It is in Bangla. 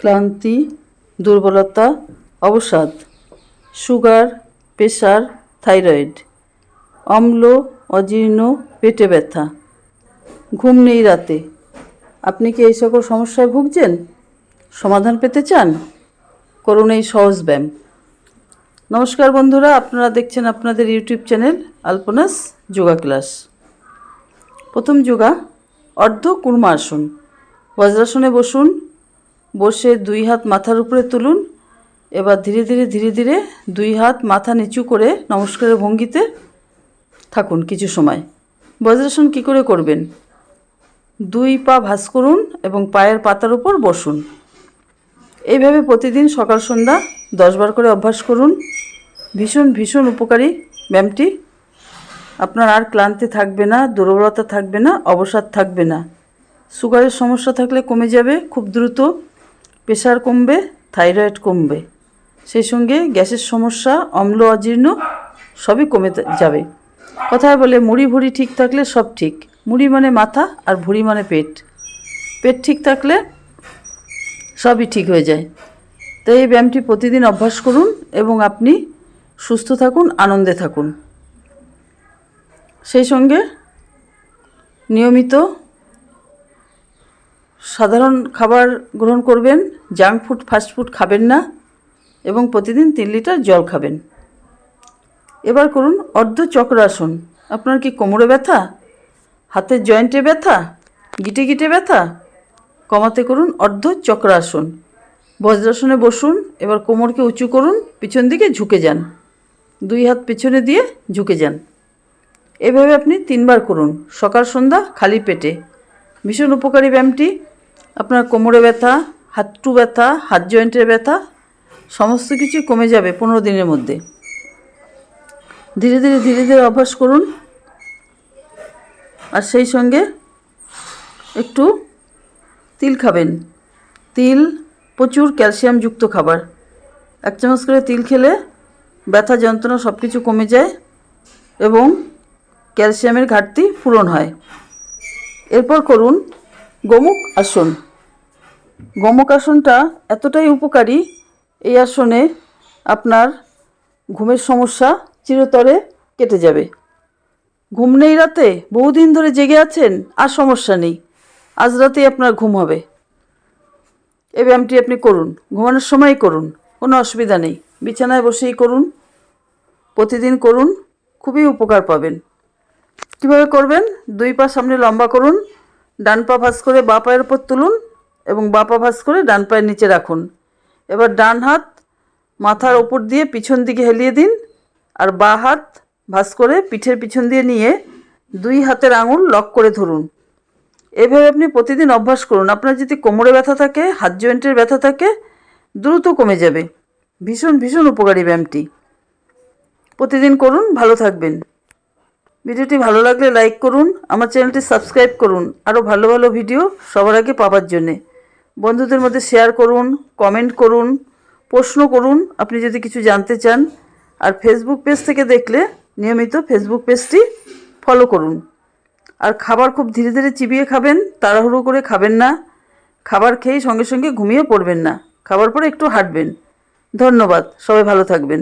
ক্লান্তি, দুর্বলতা, অবসাদ, সুগার প্রেশার থাইরয়েড, অম্ল, অজীর্ণ, পেটে ব্যথা। ঘুম নেই রাতে। আপনি কি এই সকল সমস্যায় ভুগছেন? সমাধান পেতে চান? করুন এই সহজ ব্যায়াম। নমস্কার বন্ধুরা, আপনারা দেখছেন আপনাদের YouTube channel Alpana's yoga class. প্রথম যোগা, অর্ধ কুর্মা আসন। বজ্রাসনে বসুন বসে দুই হাত মাথার উপরে তুলুন। এবার ধীরে ধীরে ধীরে ধীরে দুই হাত মাথা নিচু করে নমস্কারের ভঙ্গিতে থাকুন কিছু সময়। বজ্রাসন কী করে করবেন? দুই পা ভাঁজ করুন এবং পায়ের পাতার উপর বসুন। এইভাবে প্রতিদিন সকাল, সন্ধ্যা দশবার করে অভ্যাস করুন। ভীষণ ভীষণ উপকারী ব্যায়ামটি আপনার আর ক্লান্তি থাকবে না, দুর্বলতা থাকবে না, অবসাদ থাকবে না। সুগারের সমস্যা থাকলে কমে যাবে, খুব দ্রুত। প্রেশার কমবে, থাইরয়েড কমবে। সেই সঙ্গে গ্যাসের সমস্যা, অম্ল, অজীর্ণ সবই কমে যাবে। কথায় বলে, মুড়ি ভুড়ি ঠিক থাকলে সব ঠিক। মুড়ি মানে মাথা আর ভুড়ি মানে পেট। পেট ঠিক থাকলে সবই ঠিক হয়ে যায়। তো এই ব্যায়ামটি প্রতিদিন অভ্যাস করুন এবং আপনি সুস্থ থাকুন, আনন্দে থাকুন। সেই সঙ্গে নিয়মিত সাধারণ খাবার গ্রহণ করবেন জাঙ্ক ফুড ফাস্ট ফুড খাবেন না এবং প্রতিদিন তিন লিটার জল খাবেন। এবার করুন অর্ধ চক্রাসন। আপনার কি কোমরে ব্যথা? হাতের জয়েন্টে ব্যথা? গিটে গিটে ব্যথা? কমাতে করুন অর্ধ চক্রাসন। বজ্রাসনে বসুন, এবার কোমরকে উঁচু করুন, পিছন দিকে ঝুঁকে যান। দুই হাত পিছনে দিয়ে ঝুঁকে যান। এভাবে আপনি তিনবার করুন, সকাল, সন্ধ্যা, খালি পেটে। ভীষণ উপকারী ব্যায়ামটি। আপনার কোমরে ব্যথা হাতটু ব্যথা, হাত জয়েন্টের ব্যথা, সমস্ত কিছু কমে যাবে পনেরো দিনের মধ্যে। ধীরে ধীরে ধীরে ধীরে অভ্যাস করুন। আর সেই সঙ্গে একটু তিল খাবেন। তিল, প্রচুর ক্যালসিয়ামযুক্ত খাবার। এক চামচ করে তিল খেলে ব্যথা, যন্ত্রণা সব কিছু কমে যায় এবং ক্যালসিয়ামের ঘাটতি পূরণ হয়। এরপর করুন গোমুখ আসন। গোমুখ আসনটা এতটাই উপকারী এই আসনে আপনার ঘুমের সমস্যা চিরতরে কেটে যাবে। ঘুম নেই রাতে, বহুদিন ধরে জেগে আছেন, আর সমস্যা নেই। আজ রাতেই আপনার ঘুম হবে। এই ব্যায়ামটি আপনি করুন, ঘুমানোর সময় করুন, কোনো অসুবিধা নেই। বিছানায় বসেই করুন, প্রতিদিন করুন, খুবই উপকার পাবেন। কীভাবে করবেন? দুই পা সামনে লম্বা করুন, ডান পা ভাঁজ করে বা পায়ের উপর তুলুন এবং বা পা ভাঁজ করে ডান পায়ের নিচে রাখুন। এবার ডান হাত মাথার ওপর দিয়ে পিছন দিকে হেলিয়ে দিন আর বা হাত ভাঁজ করে পিঠের পিছন দিয়ে নিয়ে দুই হাতের আঙুল লক করে ধরুন। এভাবে আপনি প্রতিদিন অভ্যাস করুন। আপনার যদি কোমরে ব্যথা থাকে, হাত জয়েন্টের ব্যথা থাকে, দ্রুত কমে যাবে। ভীষণ ভীষণ উপকারী ব্যায়ামটি। প্রতিদিন করুন, ভালো থাকবেন। ভিডিওটি ভালো লাগলে লাইক করুন, আমার চ্যানেলটি সাবস্ক্রাইব করুন। আরও ভালো ভালো ভিডিও সবার আগে পাওয়ার জন্যে। বন্ধুদের মধ্যে শেয়ার করুন কমেন্ট করুন, প্রশ্ন করুন, আপনি যদি কিছু জানতে চান, আর ফেসবুক পেজ থেকে দেখলে নিয়মিত ফেসবুক পেজটি ফলো করুন। আর খাবার খুব ধীরে ধীরে চিবিয়ে খাবেন, তাড়াহুড়ো করে খাবেন না, খাবার খেয়েই সঙ্গে সঙ্গে ঘুমিয়ে পড়বেন না, খাবার পরে একটু হাঁটবেন। ধন্যবাদ, সবাই ভালো থাকবেন।